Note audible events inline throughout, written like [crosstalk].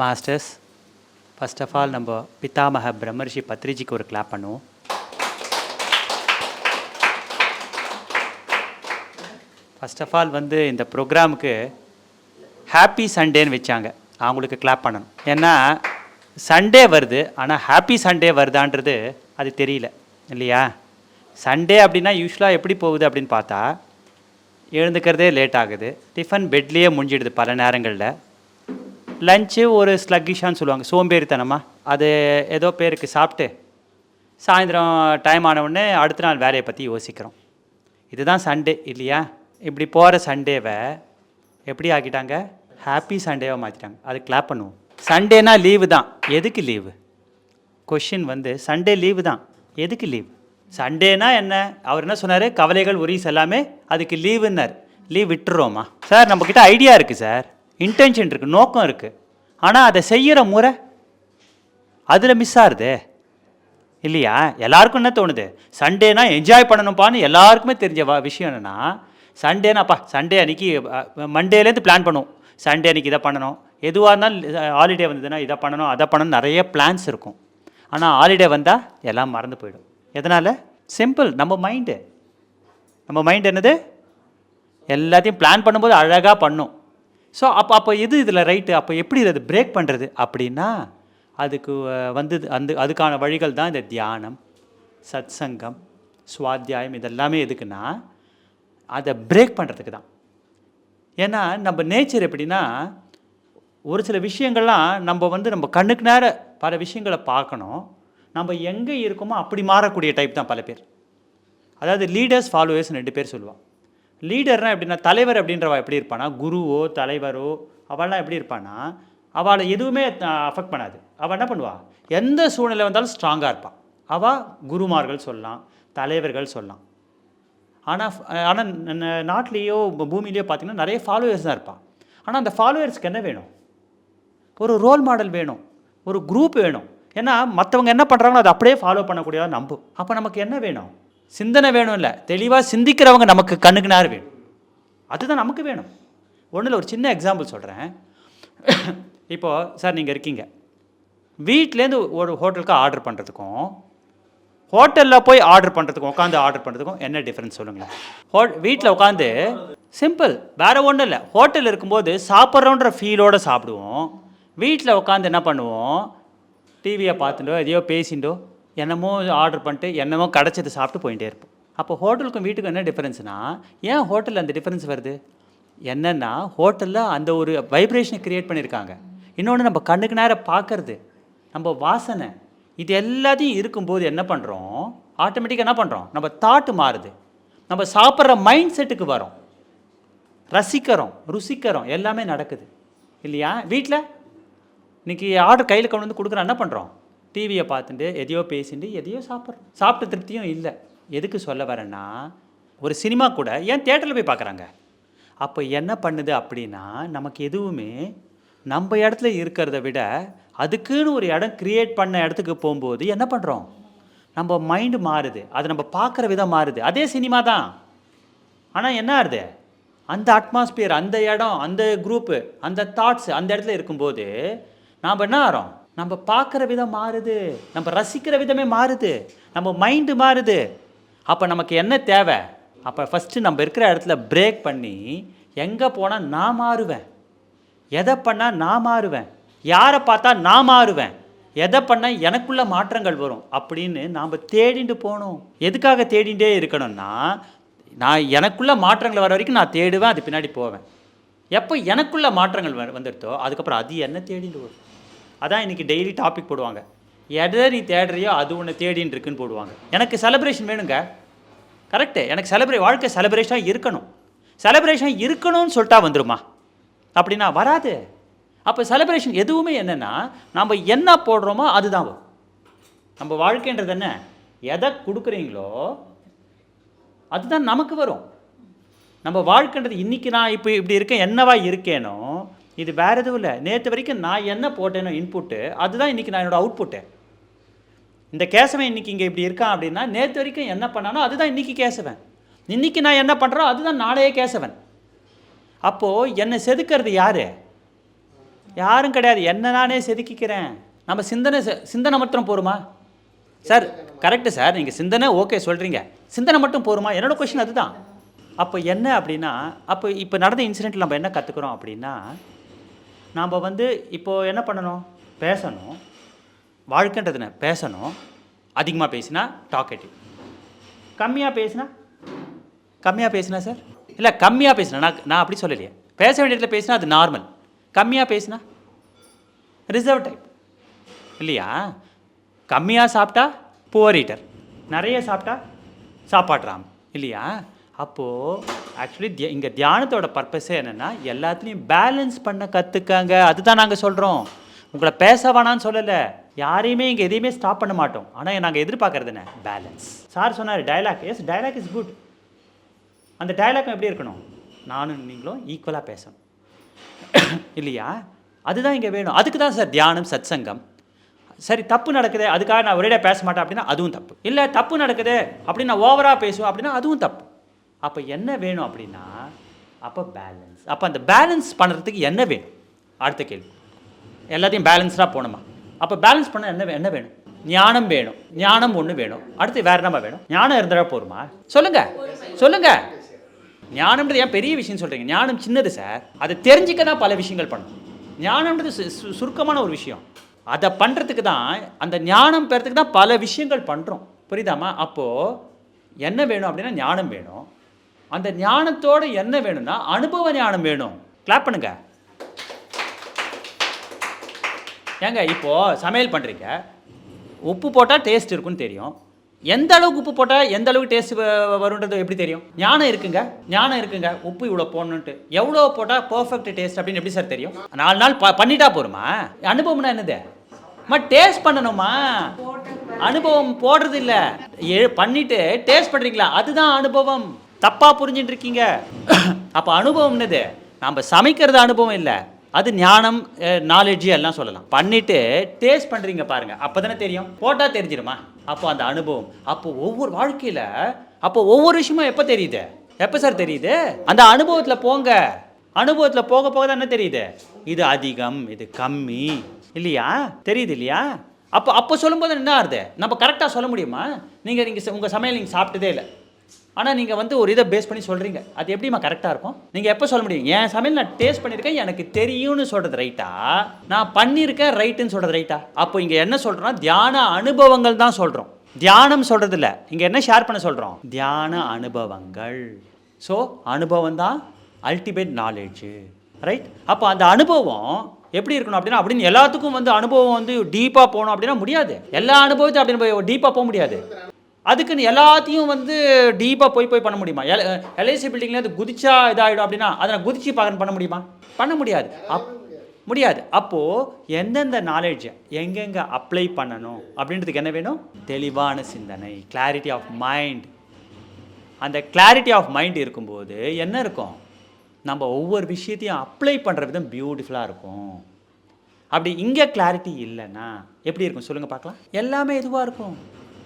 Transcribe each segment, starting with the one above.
Masters first of all நம்ம பித்தாமக பிரம்மரிஷி பத்ரிஜிக்கு ஒரு clap பண்ணுவோம். ஃபர்ஸ்ட் ஆஃப் ஆல் வந்து இந்த ப்ரோக்ராமுக்கு ஹாப்பி சண்டேன்னு வச்சாங்க. அவங்களுக்கு கிளாப் பண்ணணும். ஏன்னா சண்டே வருது ஆனால் ஹாப்பி சண்டே வருதான்றது அது தெரியல இல்லையா? சண்டே அப்படின்னா யூஸ்வலாக எப்படி போகுது அப்படின்னு பார்த்தா எழுந்துக்கிறதே லேட் ஆகுது. டிஃபன் பெட்லேயே முடிஞ்சிடுது பல நேரங்களில். லஞ்சு ஒரு ஸ்லக்கிஷான்னு சொல்லுவாங்க. சோம்பேறித்தனமா? அது ஏதோ பேருக்கு சாப்பிட்டு சாயந்தரம் டைம் ஆனவுடனே அடுத்த நாள் வேலையை பற்றி யோசிக்கிறோம். இதுதான் சண்டே இல்லையா? இப்படி போகிற சண்டேவை எப்படி ஆக்கிட்டாங்க? ஹாப்பி சண்டேவை மாற்றிட்டாங்க அது கிளாப் பண்ணுவோம். சண்டேனா லீவு தான். எதுக்கு லீவு கொஷின் வந்து சண்டே லீவு தான். எதுக்கு லீவு சண்டேனா என்ன? அவர் என்ன சொன்னார்? கவலைகள் ஒரீஸ் எல்லாமே அதுக்கு லீவுன்னார் லீவ் விட்டுறோமா? சார் நம்மக்கிட்ட ஐடியா இருக்குது சார் இன்டென்ஷன் இருக்குது நோக்கம் இருக்குது ஆனால் அதை செய்கிற முறை அதில் மிஸ் ஆகுது இல்லையா? எல்லாருக்கும் என்ன தோணுது? சண்டேனா என்ஜாய் பண்ணணும்ப்பான்னு எல்லாருக்குமே தெரிஞ்ச விஷயம் என்னென்னா சண்டேனாப்பா சண்டே அன்னைக்கு மண்டேலேருந்து பிளான் பண்ணுவோம். சண்டே அன்னைக்கு இதை பண்ணணும். எதுவாக இருந்தாலும் ஹாலிடே வந்ததுன்னா இதை பண்ணணும் அதை பண்ணணும் நிறைய பிளான்ஸ் இருக்கும். ஆனால் ஹாலிடே வந்தால் எல்லாம் மறந்து போயிடும். எதனால்? சிம்பிள் நம்ம மைண்டு நம்ம மைண்ட் என்னது? எல்லாத்தையும் பிளான் பண்ணும்போது அழகாக பண்ணும். ஸோ அப்போ அப்போ எது இதில் ரைட்டு அப்போ எப்படி இதை பிரேக் பண்ணுறது அப்படின்னா அதுக்கு வந்து அந்த அதுக்கான வழிகள் தான் இந்த தியானம் சத் சங்கம் சுவாத்தியாயம் இதெல்லாமே எதுக்குன்னா அதை பிரேக் பண்ணுறதுக்கு தான். ஏன்னா நம்ம நேச்சர் எப்படின்னா ஒரு சில விஷயங்கள்லாம் நம்ம வந்து நம்ம கண்ணுக்கு நேர பல விஷயங்களை பார்க்கணும். நம்ம எங்கே இருக்கோமோ அப்படி மாறக்கூடிய டைப் தான் பல பேர். அதாவது லீடர்ஸ் ஃபாலோவர்ஸ் ரெண்டு பேர் சொல்லுவான் லீடர்னால் எப்படின்னா தலைவர் அப்படின்றவ எப்படி இருப்பானா? குருவோ தலைவரோ அவள்லாம் எப்படி இருப்பானா? அவளை எதுவுமே அஃபெக்ட் பண்ணாது. அவள் என்ன பண்ணுவாள் எந்த சூழ்நிலை வந்தாலும் ஸ்ட்ராங்காக இருப்பாள் அவள் குருமார்கள் சொல்லலாம் தலைவர்கள் சொல்லலாம். ஆனால் ஆனால் நாட்டிலேயோ பூமியிலையோ பார்த்தீங்கன்னா நிறைய ஃபாலோவர்ஸ் தான் இருப்பான் ஆனால் அந்த ஃபாலோவர்ஸ்க்கு என்ன வேணும்? ஒரு ரோல் மாடல் வேணும். ஒரு குரூப் வேணும். ஏன்னா மற்றவங்க என்ன பண்ணுறாங்களோ அதை அப்படியே ஃபாலோ பண்ணக்கூடியதாக நம்பும் அப்போ நமக்கு என்ன வேணும்? சிந்தனை வேணும் இல்லை. தெளிவாக சிந்திக்கிறவங்க நமக்கு கண்ணுக்கு நேரம் வேணும். அதுதான் நமக்கு வேணும். ஒன்றில் ஒரு சின்ன எக்ஸாம்பிள் சொல்கிறேன் இப்போது சார் நீங்கள் இருக்கீங்க. வீட்டிலேருந்து ஒரு ஹோட்டலுக்கு ஆர்டர் பண்ணுறதுக்கும் ஹோட்டலில் போய் ஆர்டர் பண்ணுறதுக்கும் உட்காந்து ஆர்டர் பண்ணுறதுக்கும் என்ன டிஃப்ரென்ஸ் சொல்லுங்களேன்? ஹோ வீட்டில் உட்காந்து சிம்பிள் வேறு ஒன்றும் இல்லை. ஹோட்டல் இருக்கும்போது சாப்பிட்றோன்ற ஃபீலோடு சாப்பிடுவோம். வீட்டில் உட்காந்து என்ன பண்ணுவோம்? டிவியை பார்த்துட்டோ எதையோ பேசிண்டோ என்னமோ ஆர்டர் பண்ணிட்டு என்னமோ கிடச்சது சாப்பிட்டு போயிட்டே இருப்போம். அப்போ ஹோட்டலுக்கும் வீட்டுக்கும் என்ன டிஃப்ரென்ஸ்னால் ஏன் ஹோட்டலில் அந்த டிஃப்ரென்ஸ் வருது? என்னென்னா ஹோட்டலில் அந்த ஒரு வைப்ரேஷனை க்ரியேட் பண்ணியிருக்காங்க. இன்னொன்று நம்ம கண்ணுக்கு நேரம் பார்க்கறது நம்ம வாசனை இது எல்லாத்தையும் இருக்கும்போது என்ன பண்ணுறோம் ஆட்டோமேட்டிக்காக என்ன பண்ணுறோம் நம்ம தாட்டு மாறுது. நம்ம சாப்பிட்ற மைண்ட் செட்டுக்கு வரோம். ரசிக்கிறோம் ருசிக்கிறோம் எல்லாமே நடக்குது. இல்லையா? வீட்டில் இன்றைக்கி ஆர்டர் கையில் கொண்டு வந்து கொடுக்குறோம் என்ன பண்ணுறோம் டிவியை பார்த்துட்டு எதையோ பேசிட்டு எதையோ சாப்பிட்றோம். சாப்பிட்ட திருப்தியும் இல்லை. எதுக்கு சொல்ல வரேன்னா ஒரு சினிமா கூட ஏன் தேட்டரில் போய் பார்க்குறாங்க? அப்போ என்ன பண்ணுது அப்படின்னா நமக்கு எதுவுமே நம்ம இடத்துல இருக்கிறத விட அதுக்குன்னு ஒரு இடம் கிரியேட் பண்ண இடத்துக்கு போகும்போது என்ன பண்ணுறோம் நம்ம மைண்டு மாறுது. அது நம்ம பார்க்குற விதம் மாறுது. அதே சினிமா தான். ஆனால் என்ன ஆகுது அந்த அட்மாஸ்பியர் அந்த இடம் அந்த குரூப்பு அந்த தாட்ஸ் அந்த இடத்துல இருக்கும்போது நாம் என்ன ஆகிறோம் நம்ம பார்க்குற விதம் மாறுது. நம்ம ரசிக்கிற விதமே மாறுது. நம்ம மைண்டு மாறுது. அப்போ நமக்கு என்ன தேவை? அப்போ ஃபஸ்ட்டு நம்ம இருக்கிற இடத்துல பிரேக் பண்ணி எங்கே போனால் நான் மாறுவேன்? எதை பண்ணால் நான் மாறுவேன்? யாரை பார்த்தா நான் மாறுவேன்? எதை பண்ணால் எனக்குள்ள மாற்றங்கள் வரும்? அப்படின்னு நாம் தேடிட்டு போகணும். எதுக்காக தேடிகிட்டே இருக்கணும்னா நான் எனக்குள்ள மாற்றங்கள் வர வரைக்கும் நான் தேடுவேன் அது பின்னாடி போவேன். எப்போ எனக்குள்ள மாற்றங்கள் வ- வந்துடுதோ அதுக்கப்புறம் அது என்ன தேடிட்டு வரும் அதான் இன்னைக்கு டெய்லி டாபிக் போடுவாங்க. எதை நீ தேடுறியோ அது ஒன்று தேடின்னு இருக்குன்னு போடுவாங்க. எனக்கு செலிப்ரேஷன் வேணுங்க. கரெக்டு எனக்கு செலிப்ரே வாழ்க்கை செலிப்ரேஷனாக இருக்கணும். செலிப்ரேஷன் இருக்கணும்னு சொல்லிட்டா வந்துருமா? அப்படின்னா வராது. அப்போ செலிப்ரேஷன் எதுவுமே என்னென்னா நம்ம என்ன போடுறோமோ அதுதான் வரும். நம்ம வாழ்க்கைன்றது என்ன? எதை கொடுக்குறீங்களோ அதுதான் நமக்கு வரும். நம்ம வாழ்க்கைன்றது இன்றைக்கி நான் இப்போ இப்படி இருக்கேன் என்னவா இருக்கேனோ இது வேற எதுவும் இல்லை. நேற்று வரைக்கும் நான் என்ன போட்டேனோ இன்புட்டு அதுதான் இன்றைக்கி நான் என்னோடய அவுட்புட்டு இந்த கேசவன் இன்னைக்கு இங்கே இப்படி இருக்கான் அப்படின்னா நேற்று வரைக்கும் என்ன பண்ணானோ அதுதான் இன்றைக்கி கேசவன். இன்றைக்கி நான் என்ன பண்ணுறோம் அதுதான் நாளைய கேசவன். அப்போது என்னை செதுக்கிறது யார்? யாரும் கிடையாது. என்ன நானே செதுக்கிக்கிறேன். நம்ம சிந்தனை செ- சிந்தனை மட்டும் போருமா? சார் கரெக்டு சார் நீங்கள் சிந்தனை ஓகே சொல்கிறீங்க சிந்தனை மட்டும் போருமா? என்னோடய கொஷின் அதுதான். அப்போ என்ன அப்படின்னா அப்போ இப்போ நடந்த இன்சிடென்ட்டில் நம்ம என்ன கற்றுக்குறோம் அப்படின்னா நாம் வந்து இப்போது என்ன பண்ணணும்? பேசணும். வாழ்க்கைன்றது என்ன பேசணும். அதிகமாக பேசினா டாக்கெட்டிவ் கம்மியாக பேசினா? கம்மியாக பேசினா சார் இல்லை கம்மியாக பேசினா நான் நான் அப்படி சொல்லலையே. பேச வேண்டியதில் பேசினா அது நார்மல் கம்மியாக பேசினா? ரிசர்வ் டைப் இல்லையா? கம்மியாக சாப்பிட்டா புவர் ஈட்டர் நிறைய சாப்பிட்டா சாப்பாடுறாம் இல்லையா? அப்போது ஆக்சுவலி இங்கே தியானத்தோட பர்பஸே என்னென்னா எல்லாத்துலேயும் பேலன்ஸ் பண்ண கற்றுக்காங்க அதுதான் நாங்கள் சொல்கிறோம் உங்களை பேச வேணான்னு சொல்லலை. யாரையுமே இங்கே எதையுமே ஸ்டாப் பண்ண மாட்டோம். ஆனால் நாங்கள் எதிர்பார்க்கறது என்ன? பேலன்ஸ் சார் சொன்னார் dialogue yes dialogue is good அந்த டயலாக் எப்படி இருக்கணும்? நானும் நீங்களும் ஈக்குவலாக பேசணும். [coughs] இல்லையா? அதுதான் இங்கே வேணும். அதுக்கு தான் சார் தியானம் சத் சங்கம் சரி தப்பு நடக்குது அதுக்காக நான் ஒரேடியாக பேச மாட்டேன் அப்படின்னா அதுவும் தப்பு. இல்லை தப்பு நடக்குது அப்படின்னு நான் ஓவராக பேசுவேன் அப்படின்னா அதுவும் தப்பு. அப்போ என்ன வேணும் அப்படின்னா அப்போ பேலன்ஸ் அப்போ அந்த பேலன்ஸ் பண்ணுறதுக்கு என்ன வேணும்? அடுத்த கேள்வி. எல்லாத்தையும் பேலன்ஸ்டாக போகணுமா? அப்போ பேலன்ஸ் பண்ண என்ன என்ன வேணும்? ஞானம் வேணும். ஞானம் ஒன்று வேணும். அடுத்து வேற என்னமா வேணும்? ஞானம் இருந்தால் போருமா சொல்லுங்க. சொல்லுங்க. ஞானம்ன்றது ஏன் பெரிய விஷயம் சொல்கிறீங்க ஞானம் சின்னது சார் அதை தெரிஞ்சுக்க தான் பல விஷயங்கள் பண்ணணும் ஞானம்ன்றது சு- சு- சுருக்கமான ஒரு விஷயம். அதை பண்ணுறதுக்கு தான் அந்த ஞானம் பெறத்துக்கு தான் பல விஷயங்கள் பண்ணுறோம் புரியுதாமா அப்போது என்ன வேணும் அப்படின்னா ஞானம் வேணும். அந்த ஞானத்தோட என்ன வேணும்னா அனுபவ ஞானம் வேணும். கிளாப் பண்ணுங்க. ஏங்க இப்போது சமையல் பண்ணுறீங்க உப்பு போட்டால் டேஸ்ட் இருக்குன்னு தெரியும். எந்த அளவுக்கு உப்பு போட்டால் எந்த அளவுக்கு டேஸ்ட் வருன்றது எப்படி தெரியும்? ஞானம் இருக்குங்க. ஞானம் இருக்குங்க. உப்பு இவ்வளோ போடணுன்ட்டு எவ்வளோ போட்டால் பர்ஃபெக்ட் டேஸ்ட் அப்படின்னு எப்படி சார் தெரியும்? நாலு நாள் ப பண்ணிட்டா போருமா? அனுபவம்னா என்னது? அம்மா டேஸ்ட் பண்ணணுமா? அனுபவம் போடுறது இல்லை. ஏ பண்ணிட்டு டேஸ்ட் பண்ணுறீங்களா அதுதான் அனுபவம். தப்பாக புரிஞ்சுட்டு இருக்கீங்க அப்போ அனுபவம் என்னது? நம்ம சமைக்கிறது அனுபவம் இல்லை. அது ஞானம் நாலேஜ் எல்லாம் சொல்லலாம். பண்ணிட்டு டேஸ்ட் பண்ணுறீங்க பாருங்க. அப்பதானே தெரியும். போட்டால் தெரிஞ்சிருமா அப்போ அந்த அனுபவம். அப்போ ஒவ்வொரு வாழ்க்கையில் அப்போ ஒவ்வொரு விஷயமும் எப்போ தெரியுது? எப்போ சார் தெரியுது? அந்த அனுபவத்தில் போங்க. அனுபவத்தில் போக போக தான் என்ன தெரியுது? இது அதிகம் இது கம்மி. இல்லையா? தெரியுது இல்லையா? அப்போ அப்போ சொல்லும்போது என்ன ஆகுது நம்ம கரெக்டாக சொல்ல முடியுமா? நீங்கள் நீங்கள் உங்கள் சமையல் நீங்கள் சாப்பிட்டதே இல்லை. ஆனால் நீங்கள் வந்து ஒரு இதை பேஸ் பண்ணி சொல்கிறீங்க அது எப்படிம்மா கரெக்டாக இருக்கும்? நீங்கள் எப்போ சொல்ல முடியும்? என் சமையல் நான் டேஸ்ட் பண்ணியிருக்கேன் எனக்கு தெரியும்னு சொல்கிறது ரைட்டா நான் பண்ணியிருக்கேன் ரைட்டுன்னு சொல்கிறது ரைட்டா அப்போ இங்கே என்ன சொல்கிறோம்னா தியான அனுபவங்கள் தான் சொல்கிறோம் தியானம் சொல்கிறது இல்லை இங்கே என்ன ஷேர் பண்ண சொல்கிறோம் தியான அனுபவங்கள். ஸோ அனுபவம் தான் அல்டிமேட் நாலேஜு ரைட் அப்போ அந்த அனுபவம் எப்படி இருக்கணும் அப்படின்னா அப்படின்னு எல்லாத்துக்கும் வந்து அனுபவம் வந்து டீப்பாக போகணும் அப்படின்னா முடியாது. எல்லா அனுபவத்தையும் அப்படின்னு போய் டீப்பாக போக முடியாது. அதுக்குன்னு எல்லாத்தையும் வந்து டீப்பாக போய் போய் பண்ண முடியுமா? எல் எல்ஐசி பில்டிங்கில் அது குதிச்சா இதாகிடும் அப்படின்னா அதை நான் குதிச்சு பார்க்க பண்ண முடியுமா? பண்ண முடியாது. அப் முடியாது. அப்போது எந்தெந்த நாலேஜ் எங்கெங்கே அப்ளை பண்ணணும் அப்படின்றதுக்கு என்ன வேணும்? தெளிவான சிந்தனை கிளாரிட்டி ஆஃப் மைண்ட் அந்த கிளாரிட்டி ஆஃப் மைண்ட் இருக்கும்போது என்ன இருக்கும்? நம்ம ஒவ்வொரு விஷயத்தையும் அப்ளை பண்ணுற விதம் பியூட்டிஃபுல்லாக இருக்கும். அப்படி இங்கே கிளாரிட்டி இல்லைன்னா எப்படி இருக்கும்? சொல்லுங்கள் பார்க்கலாம். எல்லாமே இதுவாக இருக்கும்?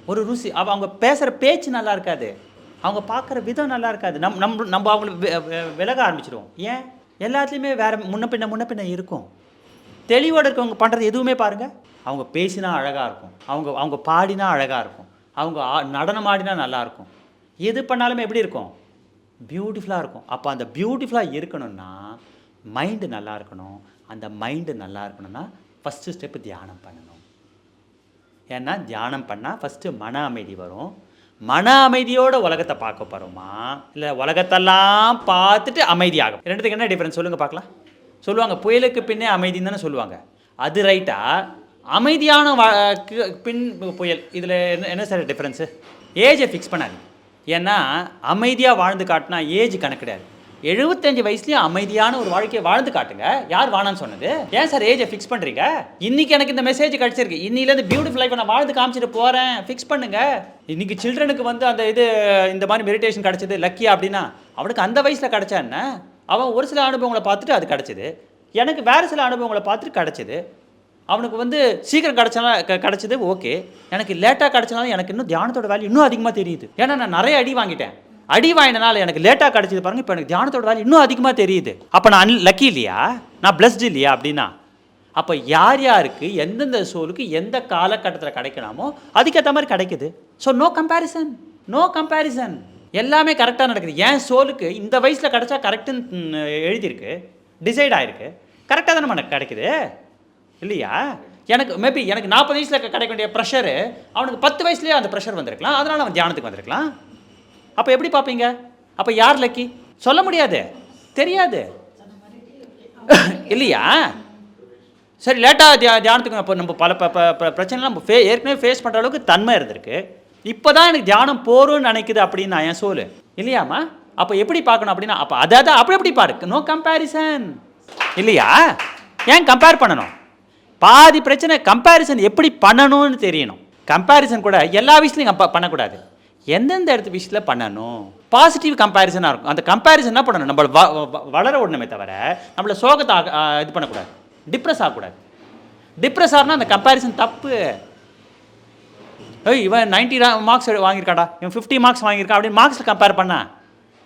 ஒரு ருசி. அவ அவங்க பேசுகிற பேச்சு நல்லா இருக்காது. அவங்க பார்க்குற விதம் நல்லா இருக்காது. நம் நம்ம நம்ம அவங்கள விலக ஆரம்பிச்சிடுவோம் ஏன்? எல்லாத்துலேயுமே வேறு முன்ன பின்ன முன்ன பின்ன இருக்கும். தெளிவோடு இருக்கவங்க பண்ணுறது எதுவுமே பாருங்கள் அவங்க பேசினா அழகாக இருக்கும். அவங்க அவங்க பாடினா அழகாக இருக்கும். அவங்க ஆ- நடனம் ஆடினா நல்லாயிருக்கும் எது பண்ணாலுமே எப்படி இருக்கும்? பியூட்டிஃபுல்லாக இருக்கும். அப்போ அந்த பியூட்டிஃபுல்லாக இருக்கணும்னா மைண்டு நல்லா இருக்கணும். அந்த மைண்டு நல்லா இருக்கணும்னா ஃபஸ்ட்டு ஸ்டெப்பு தியானம் பண்ணணும். ஏன்னா தியானம் பண்ணால் ஃபஸ்ட்டு மன அமைதி வரும். மன அமைதியோட உலகத்தை பார்க்க போகிறோமா இல்லை உலகத்தெல்லாம் பார்த்துட்டு அமைதியாகும். ரெண்டுத்துக்கு என்ன டிஃப்ரென்ஸ் சொல்லுங்கள் பார்க்கலாம். சொல்லுவாங்க புயலுக்கு பின்னே அமைதின்னு தானே சொல்லுவாங்க. அது ரைட்டா அமைதியான வா- பின் புயல். இதில் என்ன என்ன சார் டிஃப்ரென்ஸு ஏஜை ஃபிக்ஸ் பண்ணாது ஏன்னா அமைதியாக வாழ்ந்து காட்டினா ஏஜ் கணக்கிடாது எழுபத்தஞ்சு வயசுலயும் அமைதியான ஒரு வாழ்க்கையை வாழ்ந்து காட்டுங்க. யார் வானான்னு சொன்னது? ஏன் சார் ஏஜை ஃபிக்ஸ் பண்றீங்க? இன்னைக்கு எனக்கு இந்த மெசேஜ் கிடைச்சிருக்கு. இன்னிலேருந்து பியூட்டிஃபுல் லைஃப் நான் வாழ்ந்து காமிச்சிட்டு போறேன். ஃபிக்ஸ் பண்ணுங்க. இன்னைக்கு சில்ட்ரனுக்கு வந்து அந்த இது இந்த மாதிரி மெடிடேஷன் கிடைச்சது லக்கியா அப்படின்னா அவனுக்கு அந்த வயசுல கிடைச்சா என்ன? அவன் ஒரு சில அனுபவங்களை பார்த்துட்டு அது கிடைச்சது. எனக்கு வேறு சில அனுபவங்களை பார்த்துட்டு கிடைச்சது. அவனுக்கு வந்து சீக்கிரம் கிடச்சனா கிடச்சது ஓகே எனக்கு லேட்டாக கிடச்சனாலும் எனக்கு இன்னும் தியானத்தோட வேல்யூ இன்னும் அதிகமாக தெரியுது. ஏன்னா நான் நிறைய அடி வாங்கிட்டேன். அடி வாங்கினால எனக்கு லேட்டாக கிடச்சிது பாருங்க இப்போ எனக்கு தியானத்தோட வேலை இன்னும் அதிகமாக தெரியுது. அப்போ நான் லக்கி இல்லையா? நான் பிளஸ்டு இல்லையா அப்படின்னா? அப்போ யார் யாருக்கு எந்தெந்த சோலுக்கு எந்த காலகட்டத்தில் கிடைக்கணுமோ அதுக்கேற்ற மாதிரி கிடைக்குது. So no comparison no comparison எல்லாமே கரெக்டாக நடக்குது. என் சோலுக்கு இந்த வயசில் கிடைச்சா கரெக்டுன்னு எழுதியிருக்கு டிசைட் ஆகிருக்கு கரெக்டாக தானே எனக்கு கிடைக்குது? இல்லையா? எனக்கு மேபி எனக்கு நாற்பது வயசில் கிடைக்க வேண்டிய ப்ரெஷரு அவனுக்கு பத்து வயசுலேயே அந்த ப்ரெஷர் வந்திருக்கலாம். அதனால் அவன் தியானத்துக்கு வந்திருக்கலாம். அப்போ எப்படி பார்ப்பீங்க அப்போ யார் லக்கி சொல்ல முடியாது. தெரியாது. இல்லையா? சரி லேட்டாக தியா தியானத்துக்கு இப்போ நம்ம பல ப பிரச்சனைலாம் நம்ம ஃபே ஏற்கனவே ஃபேஸ் பண்ணுற அளவுக்கு தன்மை இருந்திருக்கு. இப்போ தான் எனக்கு தியானம் போகிறோன்னு நினைக்குது அப்படின்னு நான் என் சோலு இல்லையாம்மா? அப்போ எப்படி பார்க்கணும் அப்படின்னா அப்போ அதாவது அப்படி எப்படி பாருக்கு நோ கம்பேரிசன் இல்லையா? ஏன் கம்பேர் பண்ணணும்? பாதி பிரச்சனை கம்பேரிசன் எப்படி பண்ணணும்னு தெரியணும். கம்பேரிசன் கூட எல்லா விஷயத்துலையும் கம்பா பண்ணக்கூடாது. எந்தெந்த இடத்து விஷயத்தில் பண்ணணும்? பாசிட்டிவ் கம்பேரிசனாக இருக்கும். அந்த கம்பேரிசன் என்ன பண்ணணும். நம்ம வ- வ- வளர விடணுமே தவிர நம்மளை சோகத்தை இது பண்ணக்கூடாது. டிப்ரெஸ் ஆகக்கூடாது. டிப்ரெஸ் ஆகுனா அந்த கம்பேரிசன் தப்பு. ஏய் இவன் நைன்ட்டி மார்க்ஸ் வாங்கியிருக்காடா. இவன் ஃபிஃப்டி மார்க்ஸ் வாங்கியிருக்கான் அப்படின்னு மார்க்ஸில் கம்பேர் பண்ணா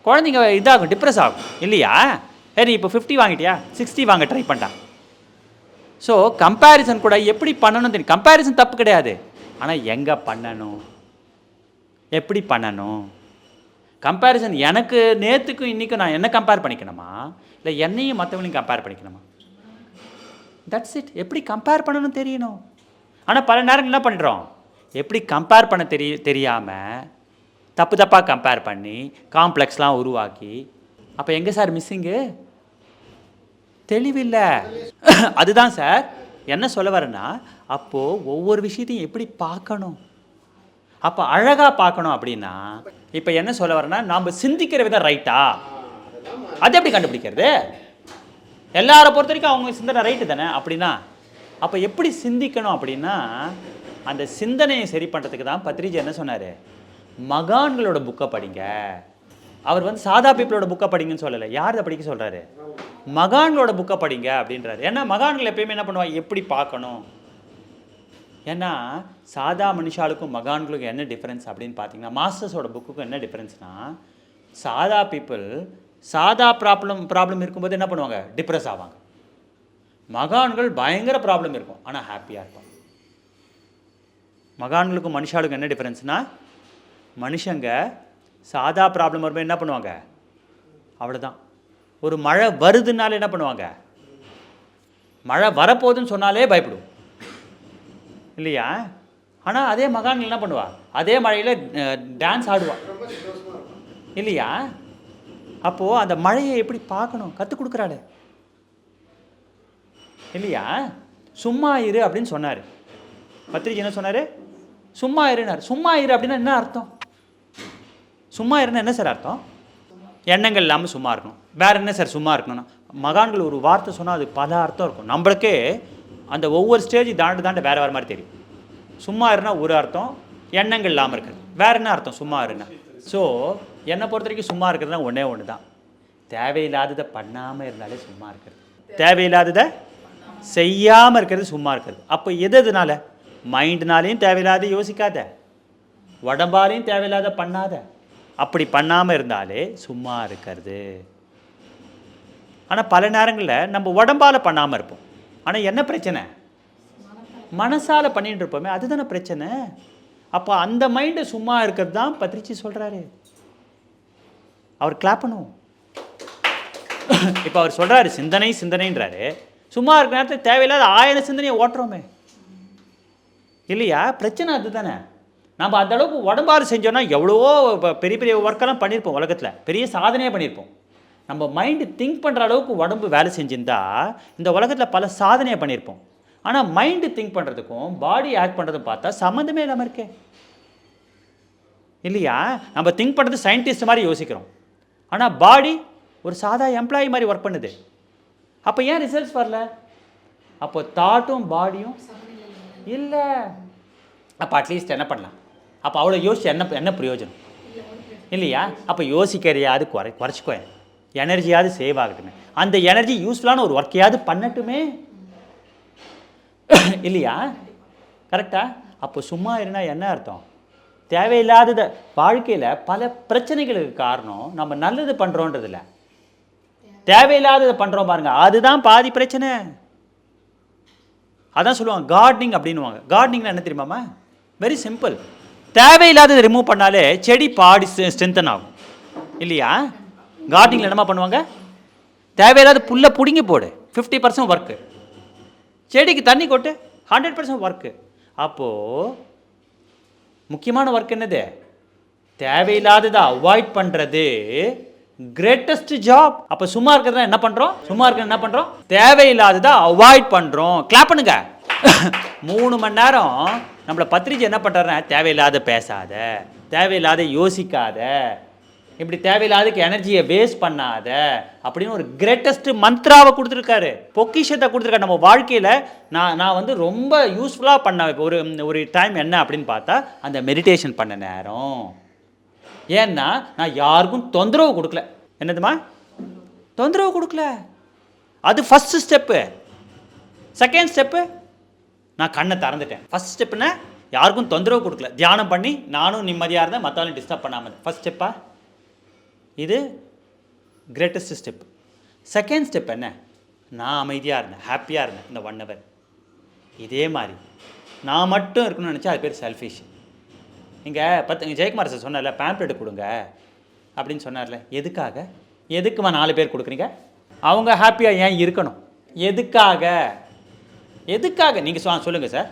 குழந்தைங்க இதாகும் டிப்ரெஸ் ஆகும். இல்லையா? சரி இப்போ ஃபிஃப்டி வாங்கிட்டியா? சிக்ஸ்டி வாங்க ட்ரை பண்ணிட்டான் ஸோ கம்பேரிசன் கூட எப்படி பண்ணணும் தெரியும். கம்பேரிசன் தப்பு கிடையாது. ஆனால் எங்கே பண்ணணும்? எப்படி பண்ணணும்? கம்பேரிசன் எனக்கு நேற்றுக்கும் இன்றைக்கும் நான் என்ன கம்பேர் பண்ணிக்கணுமா? இல்லை என்னையும் மற்றவங்களையும் கம்பேர் பண்ணிக்கணுமா? தட்ஸ் இட் எப்படி கம்பேர் பண்ணணும் தெரியணும். ஆனால் பல நேரம் என்ன பண்ணுறோம் எப்படி கம்பேர் பண்ண தெரிய தெரியாமல் தப்பு தப்பாக கம்பேர் பண்ணி காம்ப்ளெக்ஸ்லாம் உருவாக்கி அப்போ எங்கே சார் மிஸ்ஸிங்கு தெளிவில்லை. அதுதான் சார் என்ன சொல்ல வரேன்னா அப்போது ஒவ்வொரு விஷயத்தையும் எப்படி பார்க்கணும்? அப்போ அழகாக பார்க்கணும் அப்படின்னா இப்போ என்ன சொல்ல வரேன்னா நாம் சிந்திக்கிற விதம் ரைட்டா அது எப்படி கண்டுபிடிக்கிறது? எல்லாரை பொறுத்த வரைக்கும் அவங்க சிந்தனை ரைட்டு தானே? அப்படின்னா அப்போ எப்படி சிந்திக்கணும் அப்படின்னா அந்த சிந்தனையை சரி பண்ணுறதுக்கு தான் பத்ரிஜி என்ன சொன்னார்? மகான்களோட புக்கை படிங்க. அவர் வந்து சாதா பீப்புளோட புக்கை படிங்கன்னு சொல்லலை. யார் அதை படிக்க சொல்கிறாரு மகான்களோட புக்கை படிங்க அப்படின்றாரு. ஏன்னா மகான்கள் எப்பயுமே என்ன பண்ணுவாங்க? எப்படி பார்க்கணும்? ஏன்னா சாதா மனுஷாளுக்கும் மகான்களுக்கும் என்ன டிஃப்ரென்ஸ் அப்படின்னு பார்த்தீங்கன்னா மாஸ்டர்ஸோட புக்குக்கும் என்ன டிஃப்ரென்ஸ்னா சாதா பீப்புள் சாதா ப்ராப்ளம் ப்ராப்ளம் இருக்கும்போது என்ன பண்ணுவாங்க? டிப்ரெஸ் ஆவாங்க. மகான்கள் பயங்கர ப்ராப்ளம் இருக்கும். ஆனால் ஹாப்பியாக இருப்பாங்க. மகான்களுக்கும் மனுஷாளுக்கும் என்ன டிஃப்ரென்ஸ்னா மனுஷங்க சாதா ப்ராப்ளம் வரும்போது என்ன பண்ணுவாங்க? அவ்வளோதான் ஒரு மழை வருதுனால என்ன பண்ணுவாங்க? மழை வரப்போகுதுன்னு சொன்னாலே பயப்படும் இல்லையா? ஆனால் அதே மகான்கள் என்ன பண்ணுவாள் அதே மழையில் டான்ஸ் ஆடுவா. இல்லையா? அப்போது அந்த மழையை எப்படி பார்க்கணும்? கற்றுக் கொடுக்குறாளே. இல்லையா? சும்மா இரு அப்படின்னு சொன்னார். பத்திரிக்கை என்ன சொன்னார்? சும்மா இருனார் சும்மா இரு அப்படின்னா என்ன அர்த்தம்? சும்மா இருன்னா என்ன சார் அர்த்தம்? எண்ணங்கள் இல்லாமல் சும்மா இருக்கணும். வேறு என்ன சார் சும்மா இருக்கணும்னா? மகான்கள் ஒரு வார்த்தை சொன்னால் அது பல அர்த்தம் இருக்கும். நம்மளுக்கே அந்த ஒவ்வொரு ஸ்டேஜ் தாண்டி தாண்ட வேறு வேறு மாதிரி தெரியும். சும்மா இருனா ஒரு அர்த்தம் எண்ணங்கள் இல்லாமல் இருக்கிறது. வேறு என்ன அர்த்தம்? சும்மா இருனா. ஸோ என்னை பொறுத்த வரைக்கும் சும்மா இருக்கிறதுனா ஒன்றே ஒன்று தான் தேவையில்லாததை பண்ணாமல் இருந்தாலே சும்மா இருக்கிறது. தேவையில்லாததை செய்யாமல் இருக்கிறது சும்மா இருக்கிறது. அப்போ எது எதுனால? மைண்ட்னாலையும் தேவையில்லாத யோசிக்காத. உடம்பாலையும் தேவையில்லாத பண்ணாத. அப்படி பண்ணாமல் இருந்தாலே சும்மா இருக்கிறது. ஆனால் பல நேரங்களில் நம்ம உடம்பால் பண்ணாமல் இருப்போம். ஆனால் என்ன பிரச்சனை? மனசால் பண்ணிட்டு இருப்போமே அதுதானே பிரச்சனை. அப்போ அந்த மைண்டு சும்மா இருக்கிறது தான் பத்திரிச்சு சொல்கிறாரு அவர் கிளாப் பண்ணுவோம். இப்போ அவர் சொல்கிறாரு சிந்தனை சிந்தனைன்றாரு. சும்மா இருக்கிற நேரத்தில் தேவையில்லாத ஆயிரம் சிந்தனையை ஓட்டுறோமே. இல்லையா? பிரச்சனை அதுதானே. நம்ம அந்த அளவுக்கு உடம்பாறு செஞ்சோன்னா எவ்வளவோ பெரிய பெரிய ஒர்க்கெல்லாம் பண்ணியிருப்போம் உலகத்தில். பெரிய சாதனையாக பண்ணியிருப்போம் நம்ம மைண்டு திங்க் பண்ணுற அளவுக்கு உடம்பு வேலை செஞ்சிருந்தா இந்த உலகத்தில் பல சாதனையை பண்ணியிருப்போம் ஆனால் மைண்டு திங்க் பண்ணுறதுக்கும் பாடி ஆக்ட் பண்ணுறதும் பார்த்தா சம்மந்தமே இல்லாமல் இருக்கே. இல்லையா? நம்ம திங்க் பண்ணுறது சயின்டிஸ்ட் மாதிரி யோசிக்கிறோம். ஆனால் பாடி ஒரு சாதா எம்ப்ளாயி மாதிரி ஒர்க் பண்ணுது. அப்போ ஏன் ரிசல்ட்ஸ் வரல? அப்போ தாட்டும் பாடியும் இல்லை. அப்போ அட்லீஸ்ட் என்ன பண்ணலாம்? அப்போ அவ்வளோ யோசிச்சு என்ன என்ன பிரயோஜனம்? இல்லையா? அப்போ யோசிக்கிறையாவது குறை குறைச்சிக்கோ எனர்ஜியாவது சேவ் ஆகட்டுமே. அந்த எனர்ஜி யூஸ்ஃபுல்லான ஒரு ஒர்க்கையாவது பண்ணட்டுமே. [coughs] இல்லையா? கரெக்டா அப்போ சும்மா இருந்தால் என்ன அர்த்தம்? தேவையில்லாதத வாழ்க்கையில் பல பிரச்சனைகளுக்கு காரணம் நம்ம நல்லது பண்ணுறோன்றதில்ல தேவையில்லாததை பண்ணுறோம் பாருங்கள் அதுதான் பாதி பிரச்சனை. அதான் சொல்லுவாங்க கார்டனிங் அப்படின்னுவாங்க. கார்டனிங்னா என்ன தெரியுமாம்மா? வெரி சிம்பிள் தேவையில்லாததை ரிமூவ் பண்ணாலே செடி பாடி ஸ்ட்ரென்தன் ஆகும். இல்லையா? கார்டனிங்கில் என்னமா பண்ணுவாங்க? தேவையில்லாத புல்லை பிடுங்கி போடு. ஃபிஃப்டி பர்சன்ட் ஒர்க்கு செடிக்கு தண்ணி கொட்டு ஹண்ட்ரட் பர்சன்ட் ஒர்க்கு அப்போது முக்கியமான ஒர்க் என்னது? தேவையில்லாததை அவாய்ட் பண்ணுறது கிரேட்டஸ்ட் ஜாப் அப்போ சும்மா இருக்கிறதா என்ன பண்ணுறோம் சும்மா இருக்கிற என்ன பண்ணுறோம் தேவையில்லாததை அவாய்ட் பண்ணுறோம் கிளாப் பண்ணுங்க. மூணு மணி நேரம் நம்மளை பத்திரிக்கை என்ன பண்ணுறேன் தேவையில்லாத பேசாத தேவையில்லாத யோசிக்காத இப்படி தேவையில்லாததுக்கு எனர்ஜியை வேஸ்ட் பண்ணாத அப்படின்னு ஒரு கிரேட்டஸ்ட் மந்த்ராவை கொடுத்துருக்காரு. பொக்கிஷத்தை கொடுத்துருக்காரு. நம்ம வாழ்க்கையில் நான் நான் வந்து ரொம்ப யூஸ்ஃபுல்லாக பண்ண ஒரு ஒரு டைம் என்ன அப்படின்னு பார்த்தா அந்த மெடிடேஷன் பண்ண நேரம். ஏன்னா நான் யாருக்கும் தொந்தரவு கொடுக்கல. என்னதுமா? தொந்தரவு கொடுக்கல. அது ஃபஸ்ட்டு ஸ்டெப்பு செகண்ட் ஸ்டெப்பு நான் கண்ணை திறந்துட்டேன். ஃபஸ்ட் ஸ்டெப்புனா யாருக்கும் தொந்தரவு கொடுக்கல. தியானம் பண்ணி நானும் நிம்மதியாக இருந்தேன். மற்றவங்களும் டிஸ்டர்ப் பண்ணாமல் ஃபஸ்ட் ஸ்டெப்பா இது கிரேட்டஸ்ட் ஸ்டெப் செகண்ட் ஸ்டெப் என்ன? நான் அமைதியாக இருந்தேன் ஹாப்பியாக இருந்தேன் இந்த ஒன் ஹவர் இதே மாதிரி. நான் மட்டும் இருக்கணும்னு நினச்சா அது பேர் செல்ஃபிஷ் இங்கே பத்து ஜெயக்குமார் சார் சொன்னார்ல பேம்ப்ளெட் கொடுங்க அப்படின்னு சொன்னார்ல எதுக்காக? எதுக்குமா நாலு பேர் கொடுக்குறீங்க? அவங்க ஹாப்பியாக ஏன் இருக்கணும்? எதுக்காக? எதுக்காக? நீங்கள் சொ சொல்லுங்கள் சார்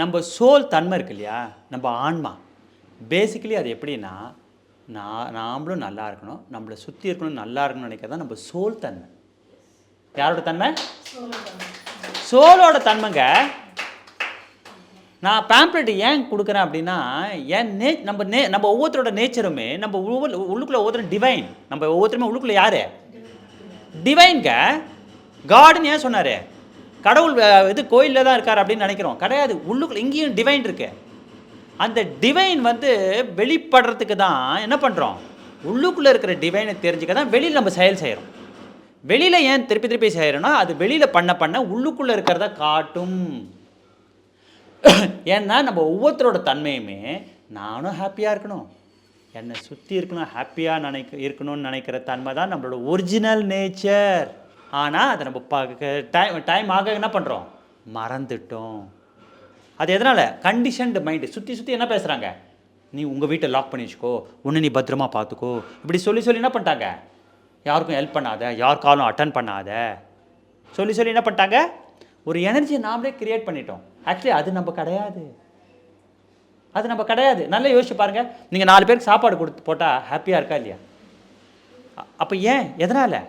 நம்ம சோல் தன்மை இருக்கு இல்லையா? நம்ம ஆன்மா. பேசிக்கலி அது எப்படின்னா நான் நாமளும் நல்லா இருக்கணும் நம்மளை சுற்றி இருக்கணும் நல்லா இருக்கணும்னு நினைக்கிறது நம்ம சோல் தன்மை. யாரோட தன்மை? சோலோட தன்மைங்க. நான் பேம்ப்ளெட் ஏன் கொடுக்குறேன் அப்படின்னா ஏன் நே நம்ம நே நம்ம ஒவ்வொருத்தரோட நேச்சருமே நம்ம உள்ளுக்குள்ளே உள்ளுக்குள்ள ஒவ்வொருத்தரும் டிவைன் நம்ம ஒவ்வொருத்தருமே உள்ளுக்குள்ள யார்? டிவைன்க காடுன்னு ஏன் சொன்னார்? கடவுள் இது கோயிலில் தான் இருக்கார் அப்படின்னு நினைக்கிறோம். கிடையாது. உள்ளுக்குள்ள இங்கேயும் டிவைன் இருக்குது அந்த டிவைன் வந்து வெளிப்படுறதுக்கு தான் என்ன பண்ணுறோம் உள்ளுக்குள்ளே இருக்கிற டிவைனை தெரிஞ்சுக்க தான் வெளியில் நம்ம செயல் செய்கிறோம் வெளியில் ஏன் திருப்பி திருப்பி செய்கிறோன்னா அது வெளியில் பண்ண பண்ண உள்ளுக்குள்ளே இருக்கிறத காட்டும். [coughs] ஏன்னா நம்ம ஒவ்வொருத்தரோட தன்மையுமே நானும் ஹாப்பியாக இருக்கணும். என்னை சுற்றி இருக்கணும் ஹாப்பியாக நினைக்க இருக்கணும்னு நினைக்கிற தன்மை தான் நம்மளோட ஒரிஜினல் நேச்சர் ஆனால் அதை நம்ம டைம் டைம் ஆக என்ன பண்ணுறோம் மறந்துட்டோம். அது எதனால்? கண்டிஷன்டு மைண்டு சுற்றி சுற்றி என்ன பேசுகிறாங்க நீ உங்கள் வீட்டை லாக் பண்ணி வச்சுக்கோ. உன்னை நீ பத்திரமா பார்த்துக்கோ. இப்படி சொல்லி சொல்லி என்ன பண்ணிட்டாங்க? யாருக்கும் ஹெல்ப் பண்ணாத யார் காலும் அட்டன் பண்ணாத. சொல்லி சொல்லி என்ன பண்ணிட்டாங்க? ஒரு எனர்ஜியை நாமளே கிரியேட் பண்ணிட்டோம். ஆக்சுவலி அது நம்ம கிடையாது. அது நம்ம கிடையாது. நல்லா யோசிச்சு பாருங்கள் நீங்கள் நாலு பேருக்கு சாப்பாடு கொடுத்து போட்டால் ஹாப்பியாக இருக்கா இல்லையா? அப்போ ஏன்? எதனால்?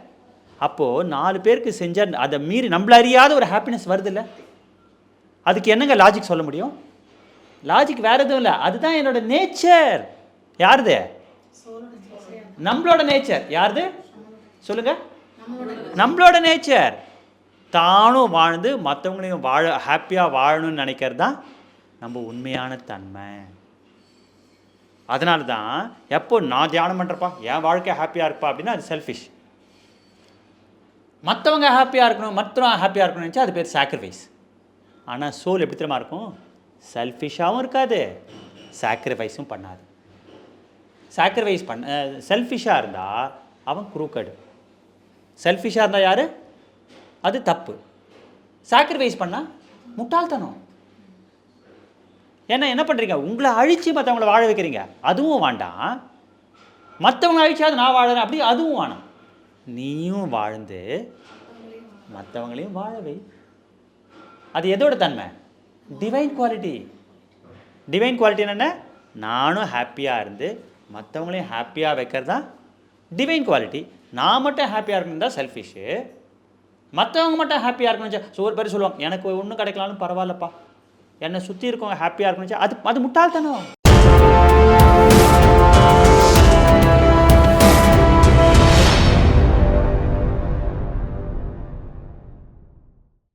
அப்போது நாலு பேருக்கு செஞ்ச அதை மீறி நம்மள அறியாத ஒரு ஹாப்பினஸ் வருதுல்ல? அதுக்கு என்னங்க லாஜிக் சொல்ல முடியும்? லாஜிக் வேறு எதுவும் இல்லை. அதுதான் என்னோட நேச்சர் யாருது? நம்மளோட நேச்சர் யாருது? சொல்லுங்க. நம்மளோட நேச்சர் தானும் வாழ்ந்து மற்றவங்களையும் வாழ ஹாப்பியாக வாழணும்னு நினைக்கிறது தான் நம்ம உண்மையான தன்மை. அதனால தான் எப்போ நான் தியானம் பண்ணுறப்பா என் வாழ்க்கை ஹாப்பியாக இருப்பா அப்படின்னா அது செல்ஃபிஷ் மற்றவங்க ஹாப்பியாக இருக்கணும் மற்றவங்க ஹாப்பியாக இருக்கணும்னு நினச்சா அது பேர் சாக்ரிஃபைஸ் ஆனால் சோல் எப்படி தெரியுமா இருக்கும்? செல்ஃபிஷாகவும் இருக்காது. சாக்ரிஃபைஸும் பண்ணாது. சாக்ரிஃபைஸ் பண்ண செல்ஃபிஷாக இருந்தால் அவன் குரூக்கடு செல்ஃபிஷாக இருந்தால் யார்? அது தப்பு. சாக்ரிஃபைஸ் பண்ணால் முட்டாள்தனம். ஏன்னா என்ன பண்ணுறீங்க உங்களை அழித்து மற்றவங்கள வாழ வைக்கிறீங்க. அதுவும் வேண்டாம். மற்றவங்க அழிச்சாது நான் வாழறேன். அப்படி அதுவும் வேணாம். நீயும் வாழ்ந்து மற்றவங்களையும் வாழ வை. அது எதோட தன்மை? டிவைன் குவாலிட்டி டிவைன் குவாலிட்டி என்னென்ன? நானும் ஹாப்பியாக இருந்து மற்றவங்களையும் ஹாப்பியாக வைக்கிறது? தான் டிவைன் குவாலிட்டி நான் மட்டும் ஹாப்பியாக இருக்கணும் தான் செல்ஃபிஷ்ஷு மற்றவங்க மட்டும் ஹாப்பியாக இருக்கணும் ஸோ ஒரு பேர் சொல்லுவாங்க எனக்கு ஒன்றும் கிடைக்கலாலும் பரவாயில்லப்பா. என்னை சுற்றி இருக்கவங்க ஹாப்பியாக இருக்கணும் அது அது முட்டாள்தனம்.